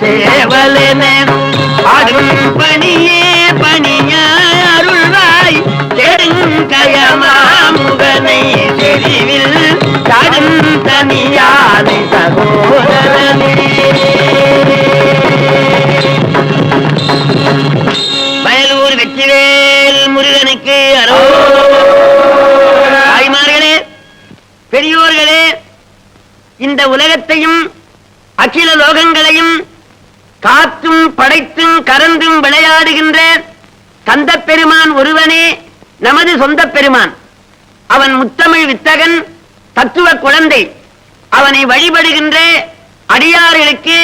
சேவலன அருள் பணியே பணியா அருள்வாய் பெருங்கயமாமுகனை செறிவில் முருகனுக்கு அரோ தாய்மார்களே பெரியோர்களே இந்த உலகத்தையும் அகில லோகங்களையும் காத்தும் படைத்தும் கரந்தும் விளையாடுகின்ற கந்த பெருமான் ஒருவனே நமது சொந்த பெருமான். அவன் முத்தமிழ் வித்தகன் தத்துவ குழந்தை. அவனை வழிபடுகின்ற அடியார்களுக்கு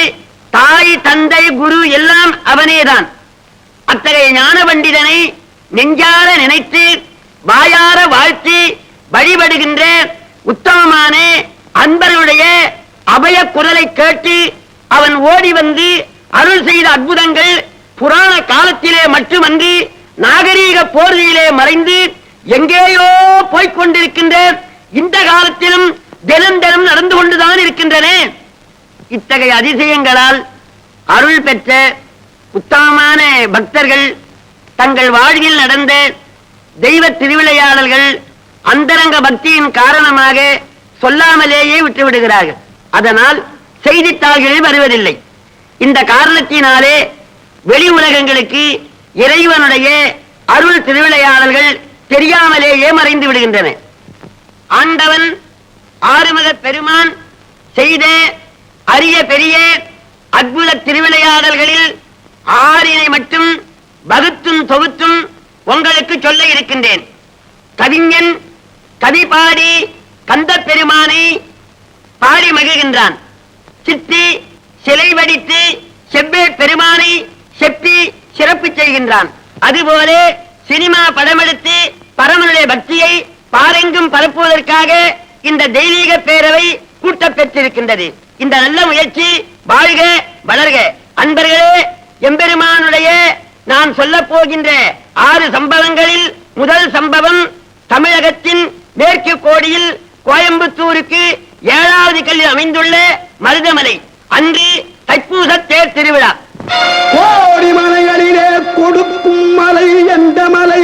தாய் தந்தை குரு எல்லாம் அவனேதான். அத்தகைய ஞான பண்டிதனை நெஞ்சார நினைத்து வாயார வாழ்த்தி வழிபடுகின்ற உத்தமமான அன்பருடைய அபய குரலை கேட்டு அவன் ஓடி வந்து அருள் செய்த அற்புதங்கள் புராண காலத்திலே மட்டுமன்றி நாகரீக போர்வையிலே மறைந்து எங்கேயோ போய்க் கொண்டிருக்கின்ற இந்த காலத்திலும் தினம் தினம் நடந்து கொண்டுதான் இருக்கின்றன. இத்தகைய அதிசயங்களால் அருள் பெற்ற உத்தமமான பக்தர்கள் தங்கள் வாழ்வில் நடந்த தெய்வ திருவிளையாடல்கள் அந்தரங்க பக்தியின் காரணமாக சொல்லாமலேயே விட்டுவிடுகிறார்கள். அதனால் செய்தித்தாள்களில் வருவதில்லை. இந்த காரணத்தினாலே வெளி உலகங்களுக்கு இறைவனுடைய அருள் திருவிளையாடல்கள் தெரியாமலேயே மறைந்து விடுகின்றன. ஆண்டவன் ஆறுமுக பெருமான் செய்த அரிய பெரிய அற்புத திருவிளையாடல்களில் ஆறினை மட்டும் வகுத்தும் தொகுத்தும் உங்களுக்கு சொல்ல இருக்கின்றேன். கவிஞன் கவி பாடி கந்த பெருமானை பாடி மகிழ்கின்றான். சித்தி சிலை வடித்து செவ்வே பெருமானை செப்பி சிறப்பு செய்கின்றான். அதுபோல சினிமா படமெடுத்து பரமனுடைய பக்தியை பாரெங்கும் பரப்புவதற்காக இந்த தெய்வீக பேரவை கூட்டம் பெற்றிருக்கின்றது. இந்த நல்ல முயற்சி வாழ்க வளர்க. அன்பர்களே எம்பெருமானுடைய நான் சொல்ல போகின்ற ஆறு சம்பவங்களில் முதல் சம்பவம் தமிழகத்தின் மேற்கு கோடியில் கோயம்புத்தூருக்கு ஏழாவது கல்லில் அமைந்துள்ள மருதமலை. அன்று தைப்பூச தேர் திருவிழா. கோடி மலைகளிலே கொடுக்கும் மலை என்ற மலை.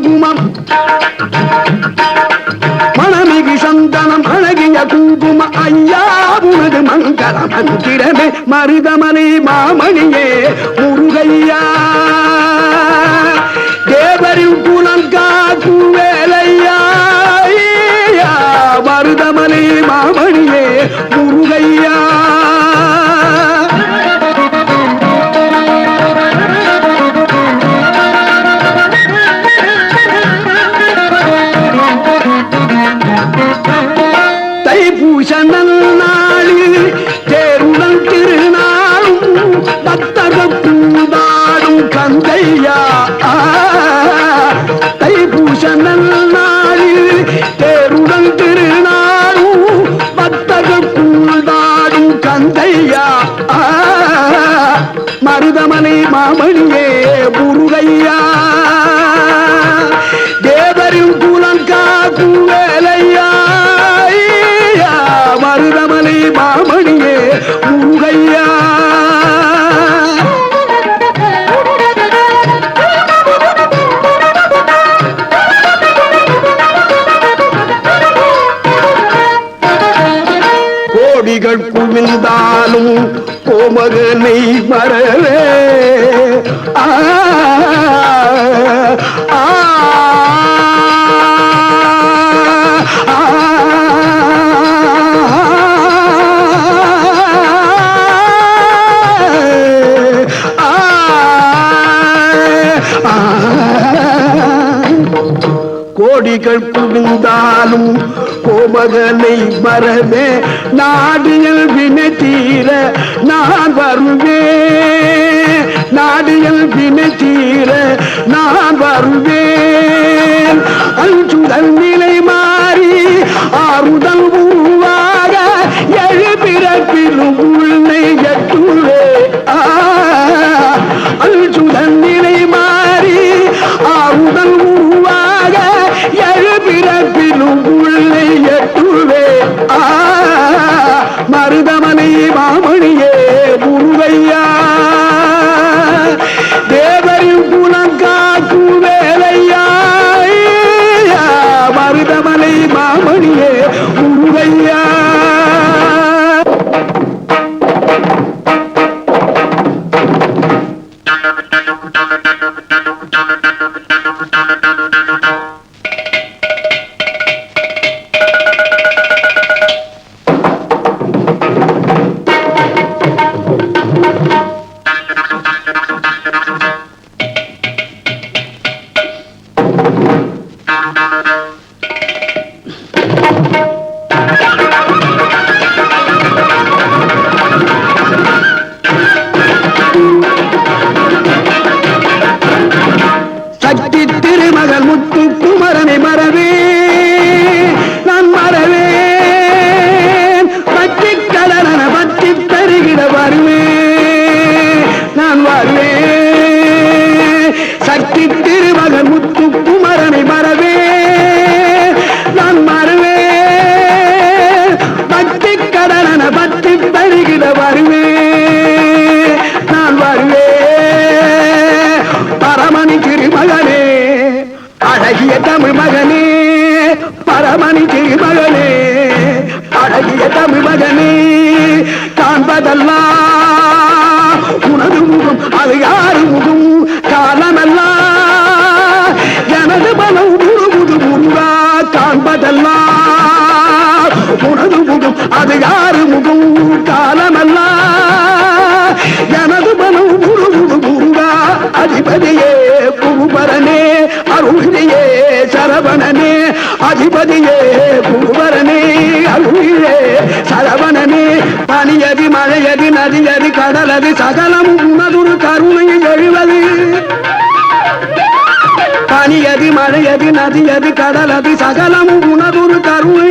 குங்குமம். மணமிகு சந்தனம் அழகிய குங்கும ஐயா உனது மங்கள மந்திரமே மருதமலை மாமணியே முருகையா. தேவரின் குலம் காக்கும் வேலையா. ஐயா, மாமணியே முருகையா. பூதாடும் கந்தையா ஆ, தைப்பூச நன்னாளில் தேருடன் திருநாளும் பக்தர்கள் பூதாடும் கந்தையா? மருதமலை மாமணியே முருகையா? கொடிகள் குவிந்தாலும் கோமகனை மறவே ஆ கோடிகள் குவிந்தாலும் மகனை மறவே நாடியல் வினை தீர நான் வருவே நாடியல் வினை தீர நான் வருவேன். அஞ்சுதல் நிலை மாறி ஆறுதல் உருவாக எழுபிறப்பிலும் உள்ளே எட்டு அழகிய தமிழ் மகனே பரமணி திருமகனே அழகிய தமிழ் மகனே காண்பதெல்லாம் உனது முகம் அது யாரு முகம்? காலமெல்லாம் எனது பலம் முழுமுது முருகா காண்பதெல்லாம் அதிபதியே பூவரனே அருளியே சரவணனே பனியதி மழையதி நதியதி கடலது சகலம் உனதுரு கருணை எழுவது. பனியதி மழையதி நதியது கடலது சகலம் உனதுரு கருணை